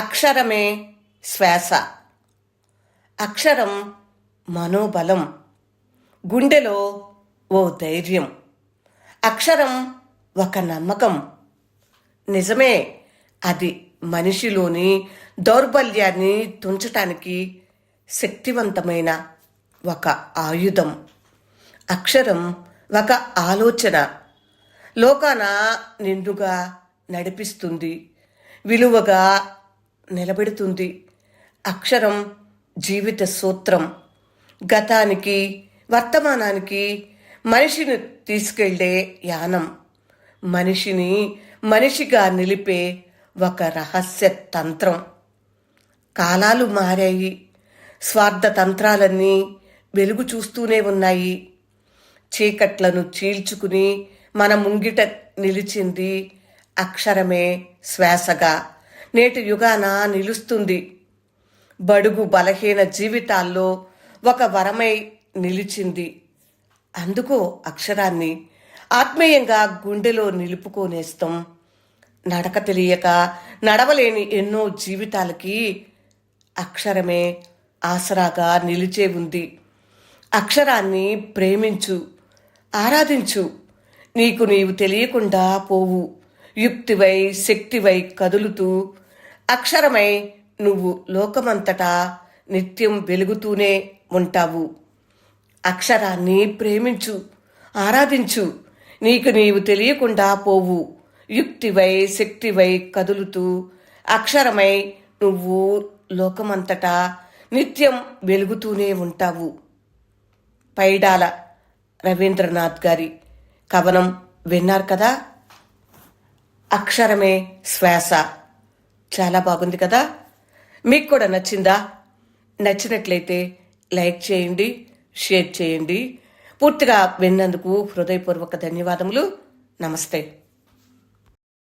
అక్షరమే శ్వాస. అక్షరం మనోబలం. గుండెలో ఓ ధైర్యం. అక్షరం ఒక నమ్మకం. నిజమే అది మనిషిలోని దౌర్బల్యాన్ని తుంచటానికి శక్తివంతమైన ఒక ఆయుధం. అక్షరం ఒక ఆలోచన. లోకాన నిండుగా నడిపిస్తుంది. విలువగా నిలబెడుతుంది. అక్షరం జీవిత సూత్రం. గతానికి వర్తమానానికి మనిషిని తీసుకెళ్ళే యానం. మనిషిని మనిషిగా నిలిపే ఒక రహస్య తంత్రం. కాలాలు మారాయి. స్వార్థ తంత్రాలన్నీ వెలుగు చూస్తూనే ఉన్నాయి. చీకట్లను చీల్చుకుని మన ముంగిట నిలిచింది అక్షరమే శ్వాసగా. నేటి యుగాన నిలుస్తుంది. బడుగు బలహీన జీవితాల్లో ఒక వరమై నిలిచింది. అందుకో అక్షరాన్ని ఆత్మీయంగా గుండెలో నిలుపుకోనేస్తాం. నడక తెలియక నడవలేని ఎన్నో జీవితాలకి అక్షరమే ఆసరాగా నిలిచే ఉంది. అక్షరాన్ని ప్రేమించు ఆరాధించు. నీకు నీవు తెలియకుండా పోవు. యుక్తివై శక్తివై కదులుతూ అక్షరమై నువ్వు లోకమంతటా నిత్యం వెలుగుతూనే ఉంటావు. అక్షరాన్ని ప్రేమించు ఆరాధించు నీకు నీవు తెలియకుండా పోవు. యుక్తివై శక్తివై కదులుతూ అక్షరమై నువ్వు లోకమంతటా నిత్యం వెలుగుతూనే ఉంటావు. పైడాల రవీంద్రనాథ్ గారి కవనం విన్నారు కదా? అక్షరమే శ్వాస. చాలా బాగుంది కదా? మీకు కూడా నచ్చిందా? నచ్చినట్లయితే లైక్ చేయండి షేర్ చేయండి. పూర్తిగా విన్నందుకు హృదయపూర్వక ధన్యవాదములు. నమస్తే.